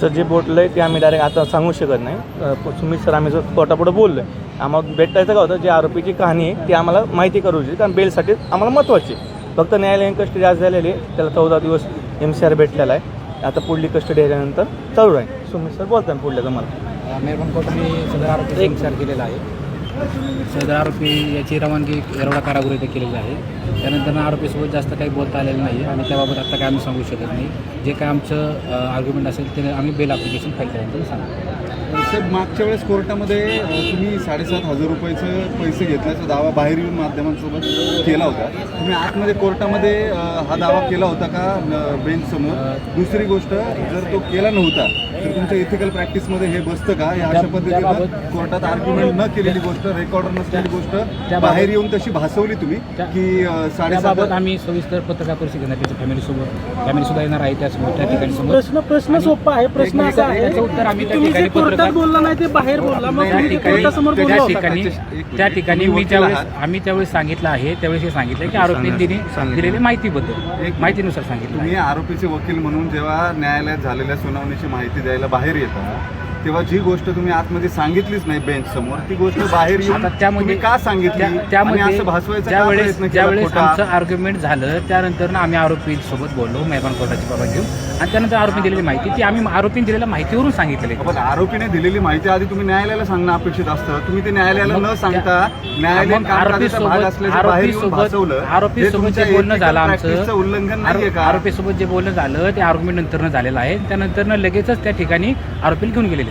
Sir जे बोललं आहे ते आम्ही डायरेक्ट आता सांगू शकत नाही. सुमित सर आम्ही कोर्टापुढे बोललो आहे आम्हाला भेटायचं का होतं? जे आरोपीची कहाणी आहे ती आम्हाला माहिती करू इच्छित कारण बेलसाठी आम्हाला महत्त्वाची. फक्त न्यायालयीन कस्टडी आज झालेली आहे. त्याला चौदा दिवस एम सी आर भेटलेला आहे. आता पुढली कस्टडी आल्यानंतर चालू राहील. सुमित सर बोलताय पुढल्या तुम्हाला. मेहरबान कोर्टाने सदर आरोपी विचार केलेला आहे. सदर आरोपी याची रवानगी एवढा कारागृह इथे केलेली आहे. त्यानंतर आरोपीसोबत जास्त काही बोलता आलेलं नाही आणि त्याबाबत आता काय आम्ही सांगू शकत नाही. जे काय आमचं आर्ग्युमेंट असेल ते आम्ही बेल ॲप्लिकेशन फाईल केल्यानंतर सांगू. साहेब मागच्या वेळेस कोर्टामध्ये तुम्ही साडेसात हजार रुपयाचं पैसे घेतल्याचा दावा बाहेर येऊन माध्यमांसोबत केला होता. तुम्ही आतमध्ये कोर्टामध्ये हा दावा केला होता का बेंच समोर? दुसरी गोष्ट जर तो केला नव्हता तर तुमच्या इथिकल प्रॅक्टिसमध्ये हे बसतं का? या अशा पद्धतीनं कोर्टात आर्ग्युमेंट न केलेली गोष्ट रेकॉर्डर नसलेली गोष्ट बाहेर येऊन तशी भासवली तुम्ही की साडेसात आम्ही सविस्तर पत्रकार परिषद घेणार त्याच्या फॅमिलीसोबत फॅमिलीसुद्धा येणार आहे त्यासोबत त्या ठिकाणी समोर प्रश्न प्रश्न सोपा आहे. प्रश्न असा आहे त्याचं उत्तर आम्ही त्या ठिकाणी कोर्टात पत्रकार- बोलला नाही ते बाहेर बोलला मग त्या तुम्ही ठिकाणी कोर्टासमोर त्या ठिकाणी. त्या मी त्यावेळेस. आम्ही त्यावेळेस सांगितलं आहे त्यावेळेस हे सांगितलं की आरोपींनी सांगितलं. दिलेली माहितीबद्दल एक- माहितीनुसार सांगितलं तुम्ही आरोपीचे वकील म्हणून जेव्हा न्यायालयात झालेल्या सुनावणीची माहिती द्यायला बाहेर येता तेव्हा जी गोष्ट तुम्ही आतमध्ये सांगितलीच नाही बेंच समोर ती गोष्ट बाहेर येऊन त्यामध्ये का सांगितली? त्या- आणि त्यामध्ये असं भासवायचा ज्यावेळेस? आमचं आर्ग्युमेंट झालं त्यानंतर ना आम्ही आरोपीसोबत बोललो मेहरबान कोर्टाची बाबा घेऊन. आणि त्यानंतर आरोपी दिलेली माहिती ती आम्ही आरोपीने दिलेल्या माहितीवरून सांगितलेली. पण आरोपीने दिलेली माहिती आधी तुम्ही न्यायालयाला सांगणं अपेक्षित असतं. तुम्ही ते न्यायालयाला न सांगता आरोपीसोबत तुमच्या जे बोलणं झालं आमचं उल्लंघन नाहीये का? आरोपीसोबत जे बोलणं झालं ते आर्ग्युमेंट नंतर झालेलं आहे. त्यानंतर लगेचच त्या ठिकाणी आरोपीला घेऊन गेलेले.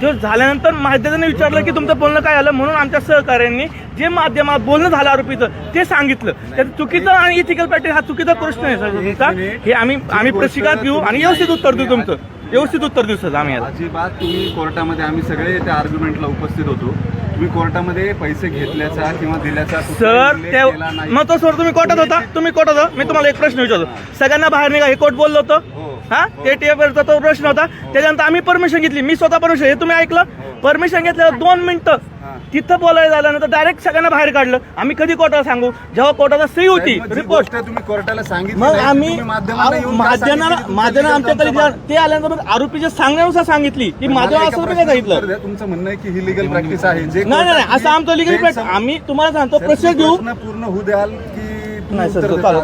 तेव्हा झाल्यानंतर माध्यमाने विचारलं की तुमचं बोलणं काय झालं? म्हणून आमच्या सहकार्यांनी जे माध्यमात बोलणं झालं आरोपीचं ते सांगितलं. त्यात चुकीचं आणि इथिकल प्रॅक्टिस हा चुकीचा प्रश्न आहे सर. तुमचा. हे आम्ही आम्ही प्रतिकात घेऊ आणि व्यवस्थित उत्तर देऊ तुमचं. व्यवस्थित उत्तर देऊ सर आम्ही अजिबात तुम्ही कोर्टामध्ये आम्ही सगळे त्या आर्ग्युमेंटला उपस्थित होतो. तुम्ही कोर्टामध्ये पैसे घेतल्याचा किंवा दिल्याचा सर त्या. मग तो सर तुम्ही कोर्टात होता? तुम्ही कोर्टात होता? मी तुम्हाला एक प्रश्न विचारतो. सगळ्यांना बाहेर निघा हे कोर्ट बोललो हो. होतं हा. ते टीएफचा तो प्रश्न होता. त्याच्यानंतर आम्ही परमिशन घेतली. मी स्वतः परमिशन हे तुम्ही ऐकलं? परमिशन घेतल्यावर दोन मिनिटं हा. तिथं बोलायला झाल्यानंतर डायरेक्ट सगळ्यांना बाहेर काढलं. आम्ही कधी कोर्टाला सांगू? जेव्हा कोर्टाचा सही होती रिपोर्ट तुम्ही कोर्टाला सांगितली मग आम्ही माध्यमांना legal आमच्याकडे ते आल्यानंतर मग आरोपीच्या सांगण्यानुसार सांगितली की एका असं काय सांगितलं. तुमचं म्हणणं आहे की ही लिगल प्रॅक्टिस आहे. नाही नाही असं आमचं लिगल प्रॅक्टिस आम्ही तुम्हाला सांगतो प्रश्न घेऊ पूर्ण होऊ द्याल नाही सर तो चालेल.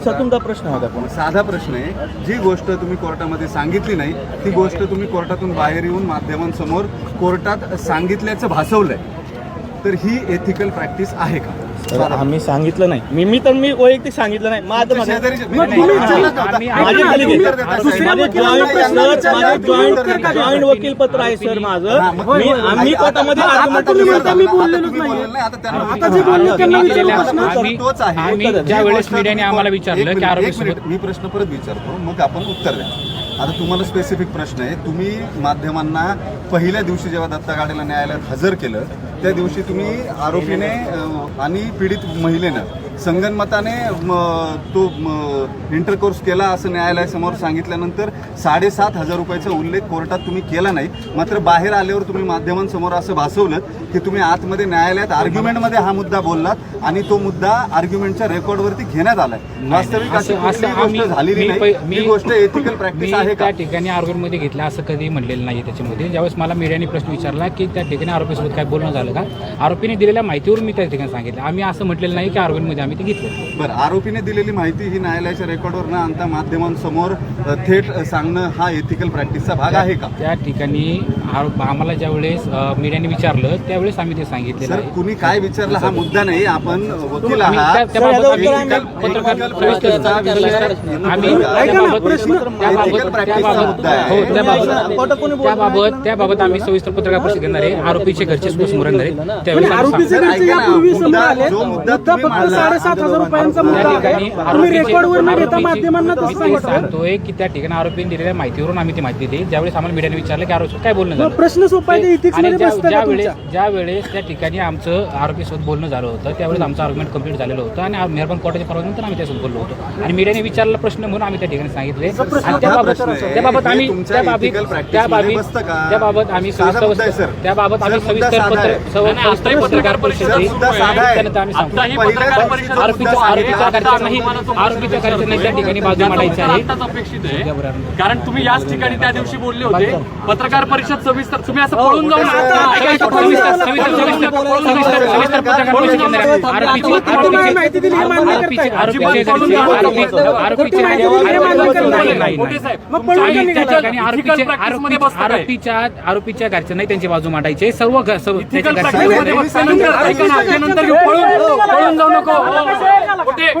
सर? तुमचा प्रश्न होता पण साधा प्रश्न आहे जी गोष्ट तुम्ही कोर्टामध्ये सांगितली नाही ती गोष्ट तुम्ही कोर्टातून बाहेर येऊन माध्यमांसमोर कोर्टात सांगितल्याचं भासवलंय तर ही एथिकल प्रॅक्टिस आहे का तर आम्ही सांगितलं नाही मी मी तर मी वैयक्तिक सांगितलं नाही माझं मग तुम्ही विचारलं आम्ही- दुसऱ्या वकिलांना प्रश्न विचारला, तुम्ही उत्तर का? वकील पत्र आहे सर माझं मी आम्ही कोर्टामध्ये आता- argument आता तुम्ही करू म्हणता शकतो. मी आता बोललेलोच तुम्ही नाहीये. बोलले नाही, आता त्यांना आता उत्तर जे द्या. बोलले त्यांना आम्ही विचारू दिलेल्या- प्रश्न. आम्ही तोच आहे. आम्ही उत्तर द्या. ज्या वेळेस गोष्ट मीडियाने तुम्ही आम्हाला विचारलं एक की मिनिट, मिनिट, मी प्रश्न परत विचारतो मग आपण उत्तर द्या आता तुम्हाला स्पेसिफिक प्रश्न आहे तुम्ही माध्यमांना पहिल्या दिवशी जेव्हा दत्ता गाडेला न्यायालयात हजर केलं त्या दिवशी तुम्ही आरोपीने आणि पीडित महिलेनं संगनमताने तो इंटरकोर्स केला असं न्यायालयासमोर सांगितल्यानंतर साडेसात हजार रुपयाचा उल्लेख कोर्टात तुम्ही केला नाही. मात्र बाहेर आल्यावर तुम्ही माध्यमांसमोर असं भासवलं की तुम्ही आतमध्ये न्यायालयात आर्ग्युमेंटमध्ये हा मुद्दा बोललात आणि तो मुद्दा आर्ग्युमेंटच्या रेकॉर्डवरती घेण्यात आलाय. वास्तविक अशी गोष्ट झालेली नाही. ही गोष्ट एथिकल प्रॅक्टिस आहे त्या का ठिकाणी आरोपीमध्ये घेतला असं कधी म्हणलेलं नाही त्याच्यामध्ये. ज्यावेळेस मला मीडियाने प्रश्न विचारला की त्या ठिकाणी आरोपीसोबत काय बोलणं झालं का? आरोपीने दिलेल्या माहितीवरून मी त्या ठिकाणी सांगितलं. आम्ही असं म्हटलेलं नाही की आरोपीमध्ये आम्ही ते घेतलं. बरं आरोपीने दिलेली माहिती ही न्यायालयाच्या रेकॉर्डवर न आणता माध्यमांसमोर अ, थेट अ, सांगणं हा एथिकल प्रॅक्टिसचा भाग आहे का? त्या ठिकाणी आम्हाला ज्यावेळेस अ, मीडियाने विचारलं त्यावेळेस आम्ही ते सांगितलेलं सर आहे. कुणी काय विचारलं हा मुद्दा नाही आपण वकील आम्ही आहात. त्या- त्या सर, बाबत याचं आम्ही पत्रकार विषय त्याबाबत- त्याबाबत त्याबाबत आहे. हो त्याबाबत. त्याबाबत त्याबाबत आम्ही सविस्तर पत्रकार परिषद घेणार आहे. आरोपीचे घरचे समोर येणार आहे त्यावेळेस आम्ही आरोपीचे घरचे ऐका ना, यापूर्वी मुद्दा- समोर आले. जो मुद्दा मुद्दा तुम्ही फक्त मांडला- साडेसात हजार रुपयांचा मुद्दा आहे तुम्ही रेकॉर्डवर न घेता माध्यमांना तसं सांगताय सांगतोय की त्या ठिकाणी आरोपीने दिलेल्या माहितीवरून आम्ही ती माहिती दिली ज्यावेळेस आम्हाला मीडियाने विचारलं की आरोपी काय बोलणं झालं प्रश्न सोपा आहे ते ethics आणि मध्ये ज्या बसतं का ज्या वेळेस तुमच्या? ज्या वेळेस त्या ठिकाणी आमचं आरोपीसोबत बोलणं झालं होतं त्यावेळेस आमचं आर्ग्युमेंट कंप्लीट झालेलं होतं आणि मेहरबान कोर्टाच्या परवानगीनंतर आम्ही त्यासोबत बोललो होतो आणि मीडियाने विचारला प्रश्न म्हणून आम्ही त्या ठिकाणी सांगितले आणि त्याबाबत प्रश्न आहे. त्याबाबत हे आम्ही तुमच्या त्या बाबीत ethical practice त्या मध्ये बाबीत बसतं का? त्याबाबत आम्ही साधा सविस्तर मुद्दा आहे, सर. त्याबाबत आम्ही सर, मुद्दा सविस्तर साधा पत्र आहे. सव- सविस्तर पत्रकार परिषदेची मुद्दा साधा आहे. त्यानंतर आम्ही सांगतो पहिल्या पत्रकार आरोपीच्या आरोपीच्या घरच्यांनाही आरोपीच्या त्या ठिकाणी बाजू मांडायची आहे अपेक्षित. कारण तुम्ही याच ठिकाणी त्या दिवशी बोलले होते पत्रकार परिषद सविस्तर तुम्ही असं पळून जाऊन हे हे? आरोपीच्या आरोपीच्या घरच्यांनाही त्यांची बाजू मांडायची सर्व पळून जाऊ नको हो, हो. कुठे?